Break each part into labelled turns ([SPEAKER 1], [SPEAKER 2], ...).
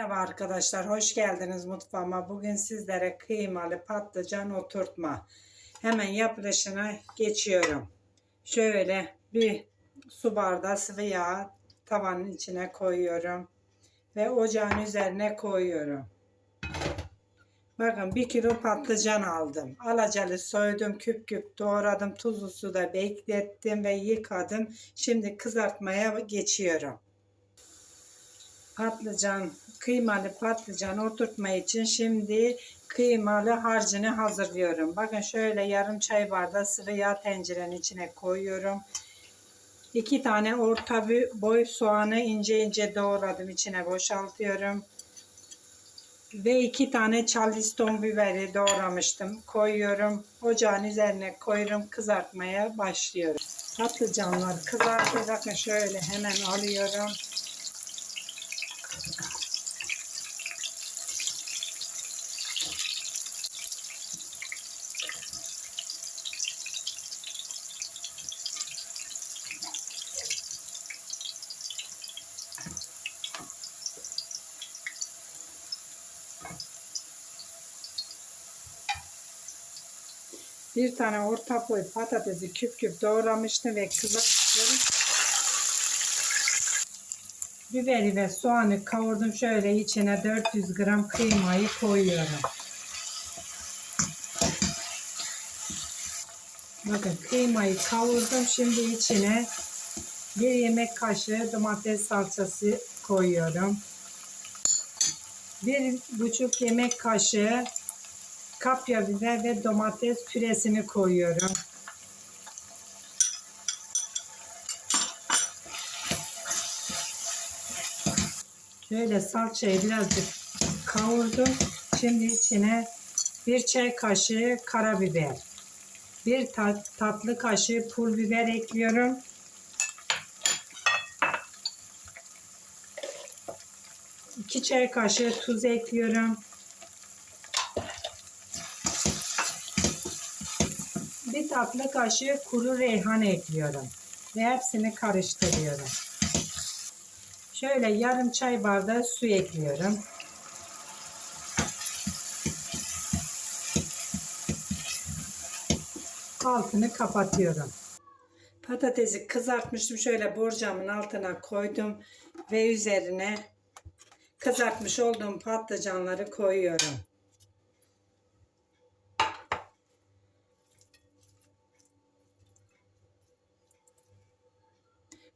[SPEAKER 1] Merhaba arkadaşlar, hoş geldiniz mutfağıma. Bugün sizlere kıymalı patlıcan oturtma. Hemen yapılışına geçiyorum. Şöyle bir su bardağı sıvı yağ tavanın içine koyuyorum. Ve ocağın üzerine koyuyorum. Bakın bir kilo patlıcan aldım. Alacalı soydum, küp küp doğradım, tuzlu suda beklettim ve yıkadım. Şimdi kızartmaya geçiyorum patlıcan, kıymalı patlıcan oturtma için şimdi kıymalı harcını hazırlıyorum. Bakın şöyle yarım çay bardağı sıvı yağ tencerenin içine koyuyorum. İki tane orta boy soğanı ince ince doğradım içine boşaltıyorum. Ve iki tane charleston biberi doğramıştım. Koyuyorum. Ocağın üzerine koyuyorum. Kızartmaya başlıyorum. Patlıcanlar kızartıyor. Bakın şöyle hemen alıyorum. Bir tane orta boy patatesi küp küp doğramıştım ve kızartıyorum. Biberi ve soğanı kavurdum. Şöyle içine 400 gram kıymayı koyuyorum. Bakın kıymayı kavurdum. Şimdi içine bir yemek kaşığı domates salçası koyuyorum. Bir buçuk yemek kaşığı kapya biber ve domates püresini koyuyorum. Şöyle salçayı birazcık kavurdum. Şimdi içine bir çay kaşığı karabiber, bir tat, tatlı kaşığı pul biber ekliyorum. İki çay kaşığı tuz ekliyorum. Bir tatlı kaşığı kuru reyhan ekliyorum. Ve hepsini karıştırıyorum. Şöyle yarım çay bardağı su ekliyorum. Altını kapatıyorum. Patatesi kızartmıştım. Şöyle borcamın altına koydum ve üzerine kızartmış olduğum patlıcanları koyuyorum.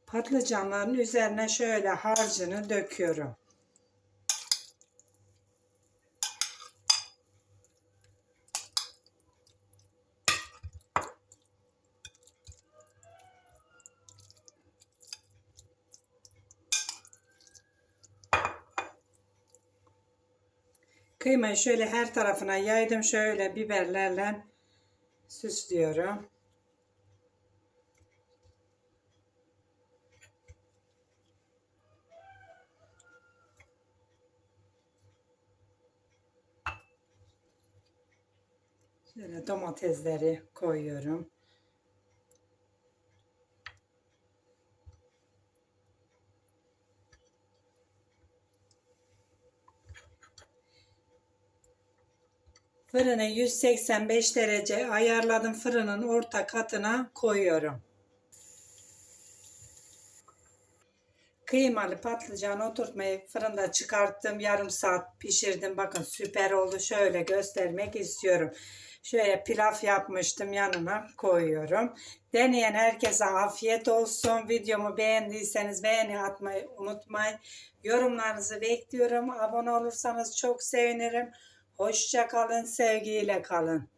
[SPEAKER 1] Patlıcanların üzerine şöyle harcını döküyorum. Kıymayı şöyle her tarafına yaydım. Şöyle biberlerle süslüyorum. Şöyle domatesleri koyuyorum. Fırını 185 derece ayarladım. Fırının orta katına koyuyorum. Kıymalı patlıcan oturtmayı fırında çıkarttım. Yarım saat pişirdim. Bakın süper oldu. Şöyle göstermek istiyorum. Şöyle pilav yapmıştım yanına koyuyorum. Deneyen herkese afiyet olsun. Videomu beğendiyseniz beğeni atmayı unutmayın. Yorumlarınızı bekliyorum. Abone olursanız çok sevinirim. Hoşça kalın, sevgiyle kalın.